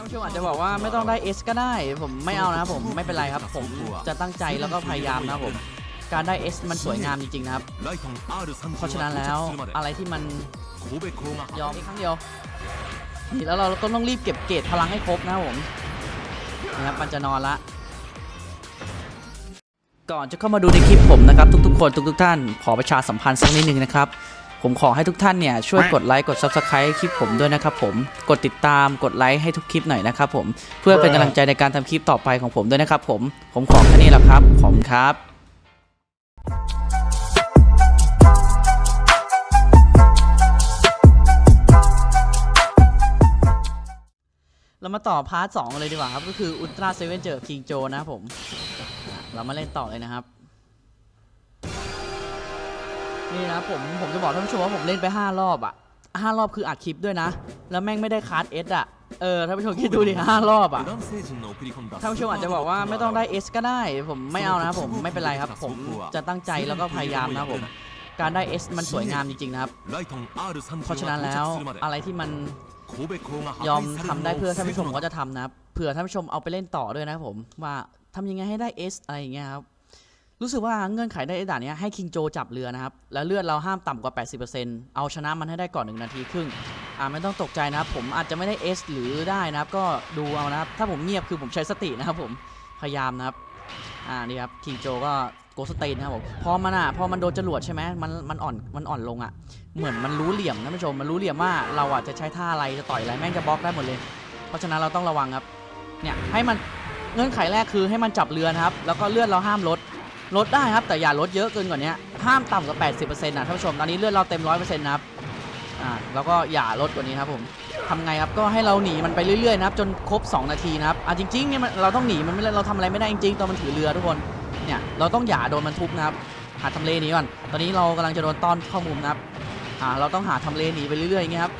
ท่านผู้ชมอาจจะบอกว่าไม่ต้องได้ S ก็ได้ ผมไม่เอานะผมไม่เป็นไรครับ ผมจะตั้งใจแล้วก็พยายามนะผม การได้ S มันสวยงามจริงๆนะครับ เพราะฉะนั้นแล้วอะไรที่มันยอมอีกครั้งเดียวนี่แล้วเราก็ต้องรีบเก็บเกรดพลังให้ครบนะผมนะครับมันจะนอนละก่อนจะเข้ามาดูในคลิปผมนะครับ ทุกๆ คนทุกๆท่าน ขอประชาสัมพันธ์สักนิดนึงนะครับ ผมขอให้ทุกท่านเนี่ยช่วยกดไลค์กด Subscribe คลิปผมด้วยนะครับผมกดติดตามกดไลค์ให้ทุกคลิปหน่อยนะครับผมเพื่อเป็นกำลังใจในการทำคลิปต่อไปของผมด้วยนะครับผมผมขอแค่นี้แหละครับขอบคุณครับเรามาต่อพาร์ทสองเลยดีกว่าครับ ก็คืออุลตร้าเซเว่นเจอคิงโจนะครับผมอะเรามาเล่นต่อเลยนะครับ นี่นะผมผมจะบอกท่านผู้ชมว่าผมเล่นไป 5 รอบอะห้ารอบคืออัดคลิปด้วยนะ แล้วแม่งไม่ได้คาร์ดเอสอะเออท่านผู้ชมคิดดูดิห้ารอบอะท่านผู้ชมอาจจะบอกว่าไม่ต้องได้ S ก็ได้ ผมไม่เอานะครับผมไม่เป็นไรครับ ผมจะตั้งใจแล้วก็พยายามนะผมการได้ S มันสวยงามจริงๆนะครับ เพราะฉะนั้นแล้วอะไรที่มันยอมทำทำได้เพื่อท่านผู้ชมผมก็จะทำนะเผื่อท่านผู้ชมเอาไปเล่นต่อด้วยนะครับผมว่าทำยังไงให้ได้ S อะไรอย่างเงี้ยครับ รู้สึกว่าเงื่อนไขได้ด่านเนี้ยให้คิงโจจับเรือนะครับ แล้วเลือดเราห้ามต่ำกว่า 80%เอาชนะมันให้ได้ก่อน 1 นาทีครึ่ง อ่าไม่ต้องตกใจนะครับ ผมอาจจะไม่ได้ S หรือได้นะครับ ก็ดูเอานะครับ ถ้าผมเงียบคือผมใช้สตินะครับผมพยายามนะครับ อ่านี่ครับคิงโจก็โกสเตนนะครับผมพอมันอะพอมันโดนจรวดใช่ไหมมันมันอ่อนมันอ่อนลงอะเหมือนมันรู้เหลี่ยมท่านผู้ชมมันรู้เหลี่ยมว่าเราอะจะใช้ท่าอะไรจะต่อยอะไรแม่งจะบล็อกได้หมดเลย เพราะฉะนั้นเราต้องระวังครับเนี่ยให้มันเงื่อนไขแรกคือให้มันจับเรือนะครับ แล้วก็เลือดเราห้ามลด ลดได้ครับแต่อย่าลดเยอะเกินกว่านี้ห้ามต่ำกว่า 80%นะท่านผู้ชมตอนนี้เลือดเราเต็ม 100%นะครับอ่าแล้วก็อย่าลดกว่านี้ครับผมทำไงครับก็ให้เราหนีมันไปเรื่อยๆนะครับจนครบ 2 นาทีนะครับอะจริงๆเนี่ยเราต้องหนีมันไม่เราทำอะไรไม่ได้จริงๆตอนมันถือเรือทุกคนเนี่ยเราต้องอย่าโดนมันทุบนะครับหาทำเลหนี้ก่อนตอนนี้เรากำลังจะโดนต้อนเข้ามุมนะครับอ่าเราต้องหาทำเลหนีไปเรื่อยๆอย่างเงี้ยครับ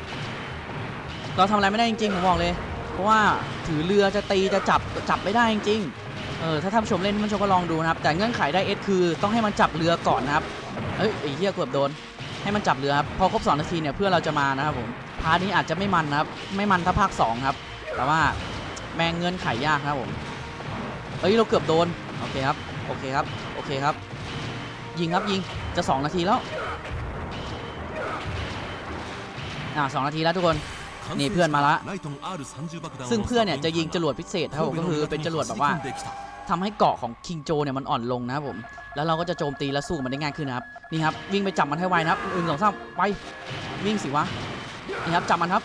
เราทำอะไรไม่ได้จริงๆผมบอกเลย เพราะว่าถือเรือจะตีจะจับจับไม่ได้จริงๆ เออถ้าท่านผู้ชมเล่นท่านผู้ชมก็ลองดูนะครับ แต่เงื่อนไขได้เอสคือต้องให้มันจับเรือก่อนนะครับเอ้ยไอ้เหี้ยเกือบโดน ให้มันจับเรือครับพอครบ2นาทีเนี่ยเพื่อเราจะมานะครับผมพาร์ทนี้อาจจะไม่มันนะครับ ไม่มันถ้าภาค2ครับ แต่ว่าแม่งเงื่อนไขยากนะครับผมเอ้ยเราเกือบโดนโอเคครับโอเคครับโอเคครับ ยิงครับยิงจะ 2 นาทีแล้วอ่าสองนาทีแล้วทุกคนนี่เพื่อนมาละซึ่งเพื่อนเนี่ยจะยิงจรวดพิเศษครับผมก็คือเป็นจรวดแบบว่า ว่าทำให้เกาะของคิงโจเนี่ยมันอ่อนลงนะครับผม แล้วเราก็จะโจมตีและสู้มันได้ง่ายขึ้นนะครับ นี่ครับวิ่งไปจับมันให้ไวนะครับหนึ่งสองสามไปวิ่งสิวะ นี่ครับจับมันครับ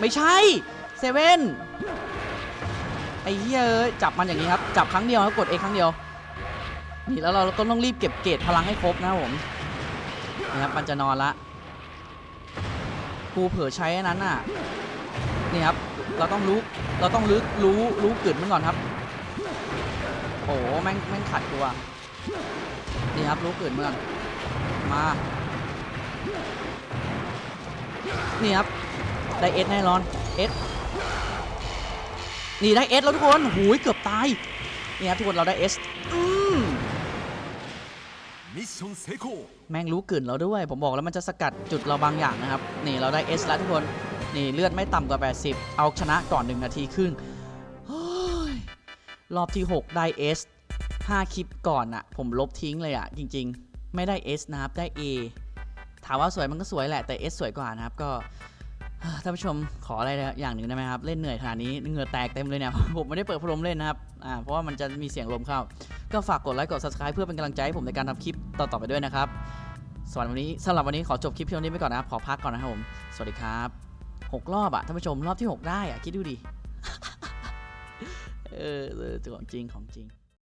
ไม่ใช่เซเว่นไอ้เหี้ยเอ้ยจับมันอย่างนี้ครับ จับครั้งเดียวแล้วกดเอครั้งเดียว นี่แล้วเราก็ต้องรีบเก็บเกรดพลังให้ครบนะครับผม นี่ครับมันจะนอนละ กูเผลอใช้นั้นน่ะ นี่ครับ เราต้องรู้ เราต้องรู้รู้รู้เกึ่นมันก่อนครับ โอ้โหแม่งแม่งขัดตัวนี่ครับรู้กึ่นมันก่อนมานี่ครับได้เอสแน่นอนเอสนี่ได้เอสแล้วทุกคนหูยเกือบตายนี่ครับทุกคนเราได้เอสอืมมิชชั่น成功แม่งรู้กลิ่นเราด้วย ผมบอกแล้วมันจะสกัดจุดเราบางอย่างนะครับ นี่เราได้ S แล้วทุกคน นี่เลือดไม่ต่ำกว่า 80 เอาชนะก่อน 1 นาทีครึ่งเฮ้ย รอบที่ 6 ได้ S 5 คลิปก่อนอะผมลบทิ้งเลยอะจริงๆ ไม่ได้ S นะครับ ได้ A ถามว่าสวยมันก็สวยแหละแต่ S สวยกว่านะครับก็ท่านผู้ชมขออะไรอย่างหนึ่งได้ไหมครับ เล่นเหนื่อยขนาดนี้เหงื่อแตกเต็มเลยเนี่ย ผมไม่ได้เปิดพัดลมเล่นนะครับอ่าเพราะว่ามันจะมีเสียงลมเข้า ก็ฝากกดไลค์กด subscribe เพื่อเป็นกำลังใจให้ผมในการทำคลิปต่อๆไปด้วยนะครับสำหรับวันนี้สำหรับวันนี้ขอจบคลิปเพียงเท่านี้ไปก่อนนะครับขอพักก่อนนะครับผม สวัสดีครับหกรอบอะท่านผู้ชมรอบที่ 6 ได้อะคิดดูดิ เออเออของจริงของจริง